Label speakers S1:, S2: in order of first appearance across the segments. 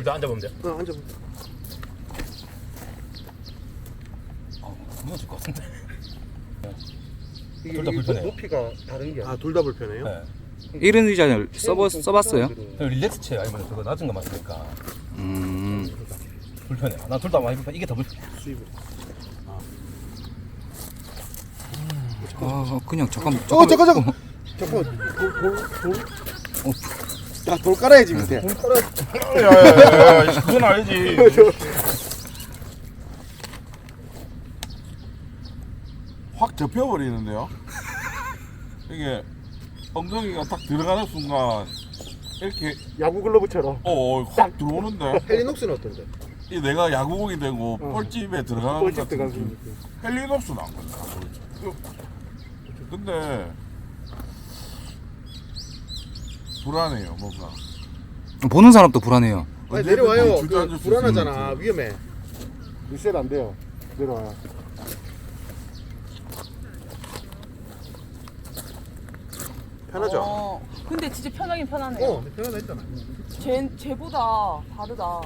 S1: 둘 다 앉아보면 돼요.
S2: 어, 앉아봐.
S1: 아, 무너질 것 같은데.
S2: 이게
S1: 둘다
S2: 이게
S1: 불편해요.
S2: 높이가 다른 게. 아, 둘 다 불편해요?
S1: 네.
S3: 이런 의자를 써봤,
S2: 좀
S3: 써봤어요?
S1: 릴렉스 체어 아니면 그거 낮은 거만 쓰니까
S3: 음.
S1: 불편해. 나 둘 다 많이 불편해. 이게 더 불편해.
S2: 수입을.
S3: 아, 그냥 잠깐.
S2: 어, 잠깐 잠깐. 잠깐. 돌돌 돌
S3: 어.
S2: 야, 돌 깔아야지 밑에.
S1: 야야야야, 그건 아니지.
S4: 확 접혀버리는데요. 이게 엉덩이가 딱 들어가는 순간 이렇게
S2: 야구 글러브처럼.
S4: 어, 확 들어오는데
S2: 헬리녹스는 어떤데?
S4: 이 내가 야구공이 되고
S2: 어.
S4: 뻘집에 들어가는
S2: 뻘집
S4: 것 같은
S2: 들어가는
S4: 느낌.
S2: 느낌.
S4: 헬리녹스는 안 건다. 근데 불안해요 뭔가.
S3: 보는 사람도 불안해요.
S2: 아니, 내려와요.
S4: 주저앉을
S2: 그,
S4: 수
S2: 불안하잖아. 위험해. 리셋 안 돼요. 내려와. 편하죠?
S5: 어, 근데 진짜 편하긴 편하네요.
S2: 어, 편하다 했잖아.
S5: 쟤, 쟤보다 다르다.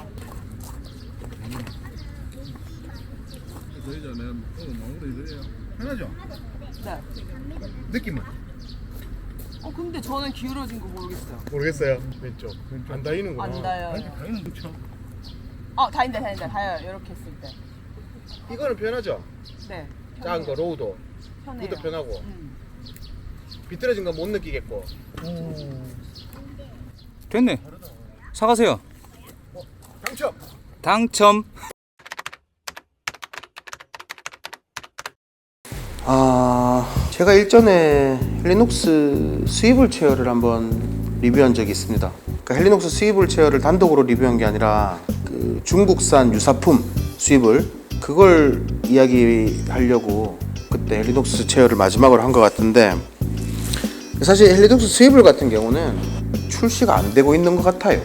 S2: 편하죠?
S5: 네.
S2: 느낌은?
S5: 어, 근데 저는 기울어진 거 모르겠어요.
S2: 모르겠어요. 왼쪽. 안 닿이는구나.
S5: 안 닿아요.
S2: 닿이는 그쵸.
S5: 어, 다닌다, 다닌다, 다요. 이렇게 했을 때.
S2: 이거는 편하죠?
S5: 네.
S2: 작은 거, 로우도.
S5: 편해요.
S2: 이것도 편하고.
S5: 음.
S2: 비틀어진 건 못 느끼겠고.
S3: 됐네. 사가세요.
S2: 당첨!
S3: 당첨.
S6: 아, 제가 일전에 헬리녹스 스위블 체어를 한번 리뷰한 적이 있습니다. 그러니까 헬리녹스 스위블 체어를 단독으로 리뷰한 게 아니라 그 중국산 유사품 스위블 그걸 이야기하려고 그때 헬리녹스 체어를 마지막으로 한 것 같은데 사실 헬리녹스 스위블 같은 경우는 출시가 안 되고 있는 것 같아요.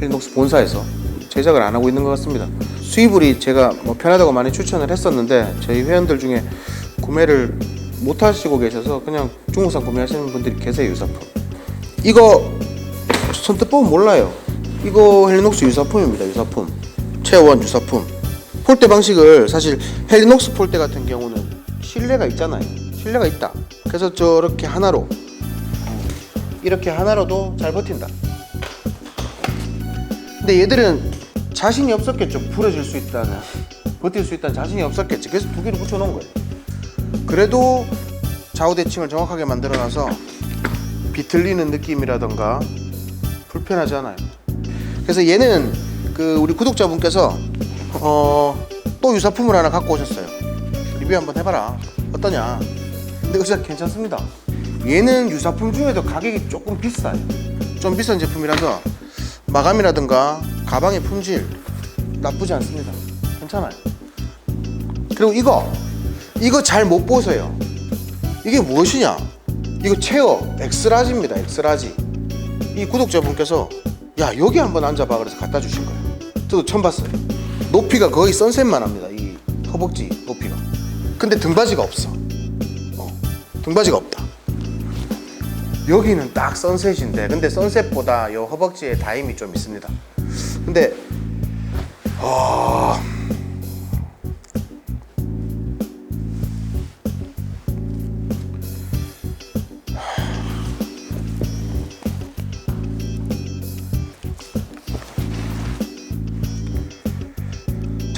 S6: 헬리녹스 본사에서 제작을 안 하고 있는 것 같습니다. 스위블이 제가 뭐 편하다고 많이 추천을 했었는데 저희 회원들 중에 구매를 못 하시고 계셔서 그냥 중국산 구매하시는 분들이 계세요 유사품. 이거 선뜻 보면 몰라요. 이거 헬리녹스 유사품입니다 유사품. 체어원 유사품. 폴대 방식을 사실 헬리녹스 폴대 같은 경우는 실내가 있잖아요. 실내가 있다. 그래서 저렇게 하나로 이렇게 하나로도 잘 버틴다. 근데 얘들은 자신이 없었겠죠. 부러질 수 있다는, 버틸 수 있다는 자신이 없었겠지. 그래서 두 개를 붙여놓은 거예요. 그래도 좌우 대칭을 정확하게 만들어놔서 비틀리는 느낌이라던가 불편하지 않아요. 그래서 얘는 그 우리 구독자분께서 어, 또 유사품을 하나 갖고 오셨어요. 리뷰 한번 해봐라. 어떠냐? 근데 이거 진짜 괜찮습니다. 얘는 유사품 중에도 가격이 조금 비싸요. 좀 비싼 제품이라서 마감이라든가 가방의 품질 나쁘지 않습니다. 괜찮아요. 그리고 이거 이거 잘 못 보세요. 이게 무엇이냐? 이거 체어 엑스라지입니다. 엑스라지. 이 구독자분께서 야 여기 한번 앉아봐 그래서 갖다 주신 거예요. 저도 처음 봤어요. 높이가 거의 선셋만 합니다. 이 허벅지 높이가. 근데 등받이가 없어. 어, 등받이가 없다. 여기는 딱 선셋인데 근데 선셋보다 요 허벅지에 다임이 좀 있습니다. 근데 어...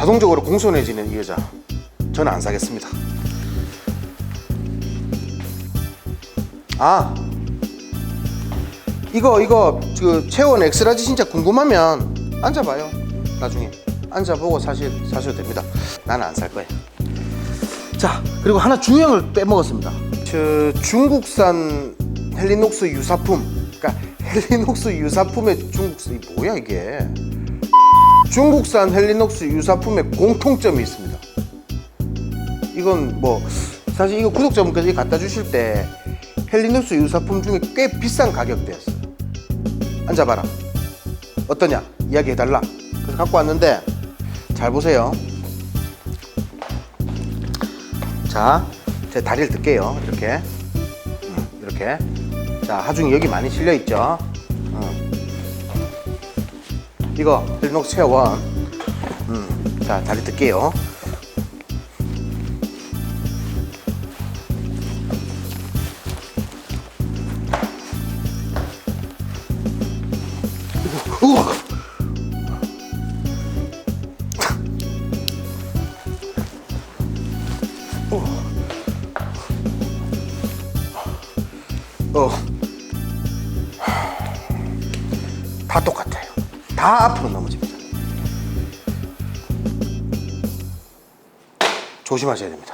S6: 자동적으로 공손해지는 이 여자 저는 안 사겠습니다. 아 이거 이거 그 체온 엑스라지 진짜 궁금하면 앉아봐요. 나중에 앉아보고 사실 사셔도 됩니다. 나는 안 살 거예요. 자 그리고 하나 중요한 걸 빼먹었습니다. 저 중국산 헬리녹스 유사품, 그러니까 헬리녹스 유사품의 중국산 이 뭐야 이게? 중국산 헬리녹스 유사품의 공통점이 있습니다. 이건 뭐 사실 이거 구독자분께서 이거 갖다 주실 때 헬리녹스 유사품 중에 꽤 비싼 가격대였어요. 앉아봐라. 어떠냐? 이야기해달라. 그래서 갖고 왔는데 잘 보세요. 자, 제 다리를 뜰게요. 이렇게, 음, 이렇게. 자, 하중이 여기 많이 실려 있죠. 음. 이거 헬녹 체어원. 음, 자 다리 뜰게요. 우와. 어. 다 똑같아요. 다 앞으로 넘어집니다. 조심하셔야 됩니다.